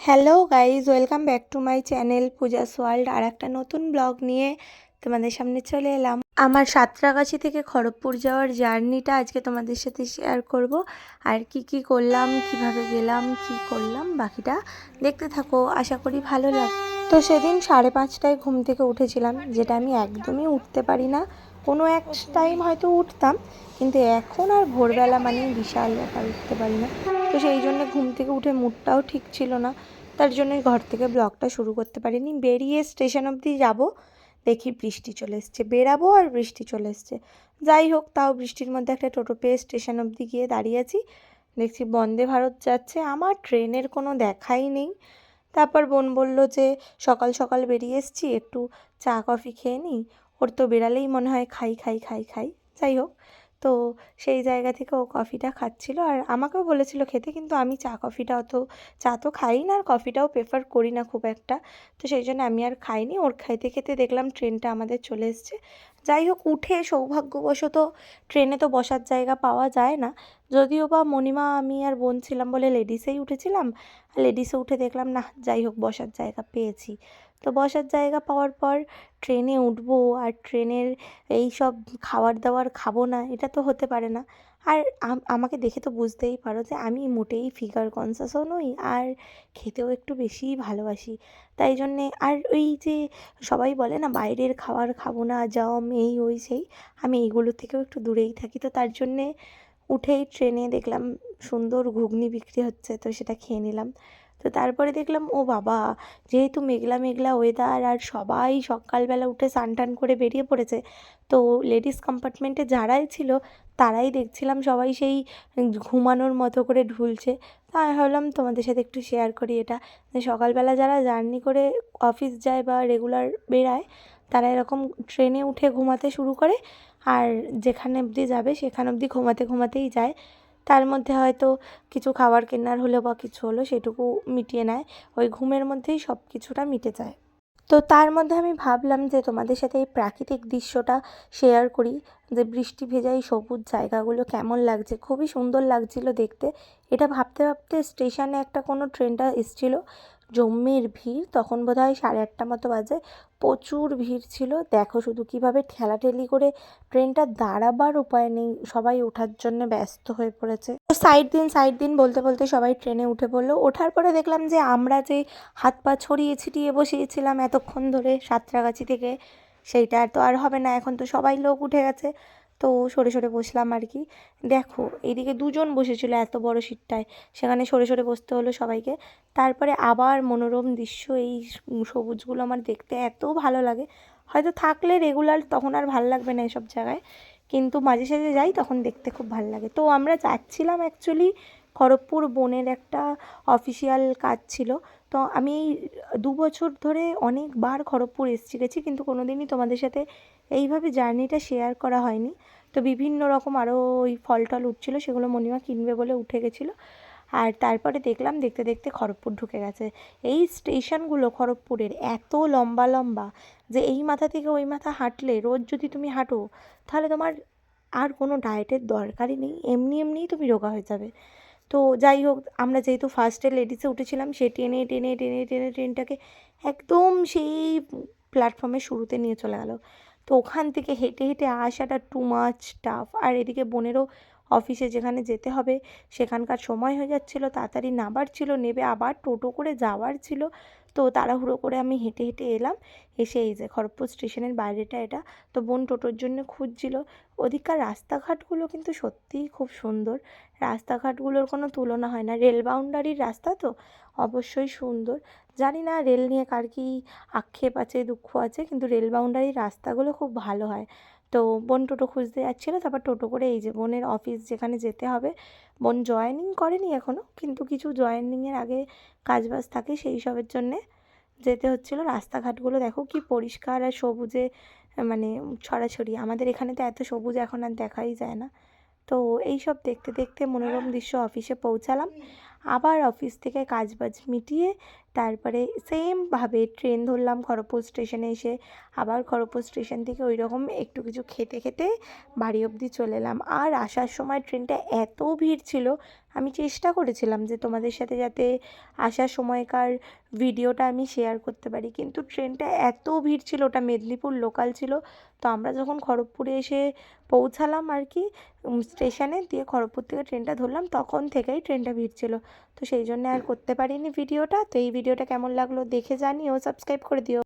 Hello guys welcome back to my channel Puja's world আর একটা নতুন blog নিয়ে তোমাদের সামনে চলে এলাম। আমার সাঁতরাগাছি থেকে খড়গপুর যাওয়ার জার্নিটা আজকে তোমাদের সাথে শেয়ার করব। আর কি কি করলাম, কীভাবে গেলাম, কি করলাম, বাকিটা দেখতে থাকো। আশা করি ভালো লাগ তো সেদিন সাড়ে পাঁচটায় ঘুম থেকে উঠেছিলাম, যেটা আমি একদমই উঠতে পারি না। কোনো এক টাইম হয়তো উঠতাম, কিন্তু এখন আর ভোরবেলা মানে বিশাল ব্যাপার, উঠতে পারি না। তো সেই জন্য ঘুম থেকে উঠে মুডটাও ঠিক ছিল না। তার জন্যই ঘর থেকে ব্লগটা শুরু করতে পারিনি। বেরিয়ে স্টেশন অবধি যাব, দেখি বৃষ্টি চলে এসছে। বেরাবো আর বৃষ্টি চলে এসছে। যাই হোক, তাও বৃষ্টির মধ্যে একটা টোটো পেয়ে স্টেশন অবধি গিয়ে দাঁড়িয়ে আছি। দেখছি বন্দে ভারত যাচ্ছে। আমার ট্রেনের কোনো দেখাই নেই। তারপর বোন বলল যে, সকাল সকাল বেরিয়ে এসছি, একটু চা, কফি খেয়ে নিই। ওর তো বেরালেই মনে হয় খাই খাই খাই খাই। যাই হোক, তো সেই জায়গা থেকে ও কফিটা খাচ্ছিল আর আমাকেও বলেছিল খেতে, কিন্তু আমি চা কফিটা অত, চা তো খাই না আর কফিটাও প্রেফার করি না খুব একটা। তো সেই জন্য আমি আর খাইনি। ওর খাইতে খেতে দেখলাম ট্রেনটা আমাদের চলে এসছে। যাই হোক, উঠে সৌভাগ্যবশত ট্রেনে তো বসার জায়গা পাওয়া যায় না। যদিও বা মণিমা, আমি আর বোন ছিলাম বলে লেডিসেই উঠেছিলাম। আর লেডিসে উঠে দেখলাম না যাই হোক, বসার জায়গা পেয়েছি। তো বসার জায়গা পাওয়ার পর ট্রেনে উঠবো আর ট্রেনের এই সব খাবার দাবার খাব না, এটা তো হতে পারে না। আর আমাকে দেখে তো বুঝতেই পারো যে আমি মোটেই ফিগার কনসাসও নই আর খেতেও একটু বেশিই ভালোবাসি। তাই জন্যে আর ওই যে সবাই বলে না, বাইরের খাবার খাব না, জম, এই, ওই, সেই, আমি এইগুলো থেকেও একটু দূরেই থাকি। তো তার জন্যে উঠেই ট্রেনে দেখলাম সুন্দর ঘুগনি বিক্রি হচ্ছে, তো সেটা খেয়ে নিলাম। তো তারপরে দেখলাম, ও বাবা, যেহেতু মেঘলা মেঘলা ওয়েদার আর সবাই সকালবেলা উঠে স্নান টান করে বেরিয়ে পড়েছে, তো লেডিস কম্পার্টমেন্টে যারাই ছিল, তারাই দেখছিলাম সবাই সেই ঘুমানোর মতো করে ঢুলছে। তা আমি ভাবলাম, তোমাদের সাথে একটু শেয়ার করি এটা। সকালবেলা যারা জার্নি করে অফিস যায় বা রেগুলার বেরায় তারা এরকম ট্রেনে উঠে ঘুমাতে শুরু করে, আর যেখানে অবধি যাবে, সেখানে অবধি ঘুমাতে ঘুমাতেই যায়। তার মধ্যে হয়তো কিছু খাবার কেনার হলো বা কিছু হলো সেটুকু মিটিয়ে নেয়। ওই ঘুমের মধ্যেই সব কিছুটা মিটে যায়। তো তার মধ্যে আমি ভাবলাম যে তোমাদের সাথে এই প্রাকৃতিক দৃশ্যটা শেয়ার করি, যে বৃষ্টি ভেজা এই সবুজ জায়গাগুলো কেমন লাগছে, খুবই সুন্দর লাগছিল দেখতে। এটা ভাবতে ভাবতে স্টেশনে একটা কোনো ট্রেনটা এসছিলো। জম্মের ভিড়, তখন বোধ হয় সাড়ে আটটা মতো বাজে। প্রচুর ভিড় ছিল। দেখো শুধু কীভাবে ঠেলাঠেলি করে ট্রেনটা দাঁড়াবার উপায় নেই, সবাই ওঠার জন্য ব্যস্ত হয়ে পড়েছে। তো সাইড দিন সাইড দিন বলতে বলতে সবাই ট্রেনে উঠে পড়ল। ওঠার পরে দেখলাম যে আমরা যে হাত পা ছড়িয়ে ছিটিয়ে বসিয়েছিলাম এতক্ষণ ধরে সাঁতরাগাছি থেকে, সেইটা তো আর হবে না। এখন তো সবাই লোক উঠে গেছে। তো সরে সরে বসলাম আর কি। দেখো এইদিকে দুজন বসেছিল এত বড় সিটটায়। সেখানে সরে সরে বসতে হলো সবাইকে। তারপরে আবার মনোরম দৃশ্য, এই সবুজগুলো আমার দেখতে এত ভালো লাগে। হয়তো থাকলে রেগুলার তখন আর ভালো লাগবে না এসব জায়গায়। কিন্তু মাঝে সাঝে যাই, তখন দেখতে খুব ভালো লাগে। তো আমরা যাচ্ছিলাম অ্যাকচুয়ালি খড়গপুর বনের একটা অফিসিয়াল কাজ ছিল। তো আমি এই দু বছর ধরে অনেকবার খড়গপুর এসেছি গেছি, কিন্তু কোনো দিনই তোমাদের সাথে এইভাবে জার্নিটা শেয়ার করা হয়নি। তো বিভিন্ন রকম আরও ওই ফল টল উঠছিলো, সেগুলো মনিমা কিনবে বলে উঠে গেছিল। আর তারপরে দেখলাম, দেখতে দেখতে খড়গপুর ঢুকে গেছে। এই স্টেশনগুলো খড়গপুরের এত লম্বা লম্বা যে এই মাথা থেকে ওই মাথা হাঁটলে রোজ যদি তুমি হাঁটো, তাহলে তোমার আর কোনো ডায়েটের দরকারই নেই। এমনি এমনিই তুমি রোগা হয়ে যাবে। তো যাই হোক, আমরা যেহেতু ফার্স্টে লেডিসে উঠেছিলাম, সে টেনে টেনে টেনে টেনে ট্রেনটাকে একদম সেই প্ল্যাটফর্মে শুরুতে নিয়ে চলে গেল। তো ওখান থেকে হেঁটে হেঁটে আসাটা টু মাচ টাফ আর এদিকে বোনেরও অফিসে যেখানে যেতে হবে। সেখানকার সময় হয়ে যাচ্ছিল, তাড়াতাড়ি নাবার ছিল, নেবে আবার টোটো করে যাওয়ার ছিল। তো তাড়াহুড়ো করে আমি হেঁটে হেঁটে এলাম। এসে এই যে খড়গপুর স্টেশনের বাইরেটা এটা, তো বোন টোটোর জন্য খুঁজছিল। ওদিককার রাস্তাঘাটগুলো কিন্তু সত্যিই খুব সুন্দর। রাস্তাঘাটগুলোর কোনো তুলনা হয় না। রেল বাউন্ডারির রাস্তা তো অবশ্যই সুন্দর। জানি না রেল নিয়ে কার কী আক্ষেপ আছে, দুঃখ আছে, কিন্তু রেল বাউন্ডারির রাস্তাগুলো খুব ভালো হয়। তো বোন টোটো খুঁজতে যাচ্ছিল, তারপর টোটো করে এই যে বোনের অফিস যেখানে যেতে হবে। বোন জয়েনিং করেনি এখনও কিন্তু কিছু জয়েনিংয়ের আগে কাজ বাজ থাকে সেই সবের জন্যে যেতে হচ্ছিল। রাস্তাঘাটগুলো দেখো কি পরিষ্কার আর সবুজে মানে ছড়াছড়ি। আমাদের এখানে তো এত সবুজ এখন আর দেখাই যায় না। তো এই সব দেখতে দেখতে মনোরম দৃশ্য অফিসে পৌঁছালাম। আবার অফিস থেকে কাজ বাজ মিটিয়ে তারপরে সেমভাবে ট্রেন ধরলাম খড়গপুর স্টেশনে এসে। আবার খড়গপুর স্টেশন থেকে ওই রকম একটু কিছু খেতে খেতে বাড়ি অবধি চলে এলাম। আর আসার সময় ট্রেনটা এত ভিড় ছিল, আমি চেষ্টা করেছিলাম যে তোমাদের সাথে যাতে আসার সময়কার ভিডিওটা আমি শেয়ার করতে পারি, কিন্তু ট্রেনটা এত ভিড় ছিল, ওটা মেদিনীপুর লোকাল ছিল। তো আমরা যখন খড়গপুরে এসে পৌঁছালাম আর কি স্টেশনে দিয়ে খড়গপুর থেকে ট্রেনটা ধরলাম, তখন থেকেই ট্রেনটা ভিড় ছিল। তো সেই জন্য আর করতে পারিনি ভিডিওটা, তো এই ভিডিওটা কেমন লাগল দেখে জানিও সাবস্ক্রাইব করে দিও।